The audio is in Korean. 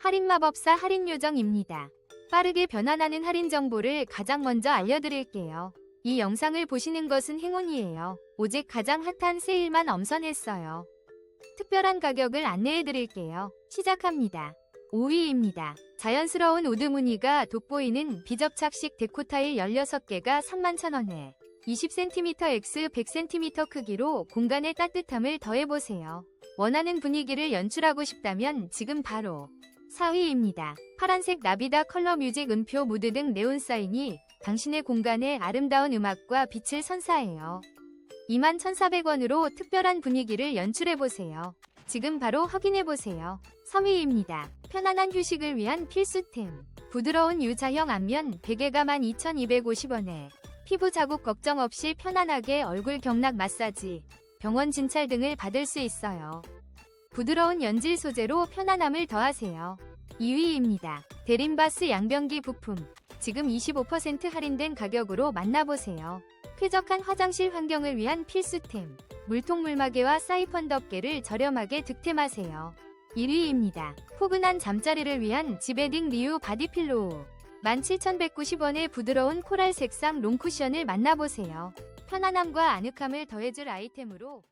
할인마법사 할인요정입니다. 빠르게 변환하는 할인 정보를 가장 먼저 알려드릴게요. 이 영상을 보시는 것은 행운이에요. 오직 가장 핫한 세일만 엄선했어요. 특별한 가격을 안내해드릴게요. 시작합니다. 5위입니다. 자연스러운 우드 무늬가 돋보이는 비접착식 데코타일 16개가 31,000원에 20cm x 100cm 크기로 공간의 따뜻함을 더해보세요. 원하는 분위기를 연출하고 싶다면 지금 바로 4위입니다. 파란색 나비다 컬러 뮤직 음표 무드 등 네온 사인이 당신의 공간에 아름다운 음악과 빛을 선사해요. 21,400원으로 특별한 분위기를 연출해보세요. 지금 바로 확인해보세요. 3위입니다. 편안한 휴식을 위한 필수템. 부드러운 유자형 안면 베개가 12,250원에 피부 자국 걱정 없이 편안하게 얼굴 경락 마사지, 병원 진찰 등을 받을 수 있어요. 부드러운 연질 소재로 편안함을 더하세요. 2위입니다. 데림바스 양변기 부품. 지금 25% 할인된 가격으로 만나보세요. 쾌적한 화장실 환경을 위한 필수템. 물통 물마개와 사이펀 덮개를 저렴하게 득템하세요. 1위입니다. 포근한 잠자리를 위한 지베딩 리우 바디필로우. 17,190원의 부드러운 코랄 색상 롱쿠션을 만나보세요. 편안함과 아늑함을 더해줄 아이템으로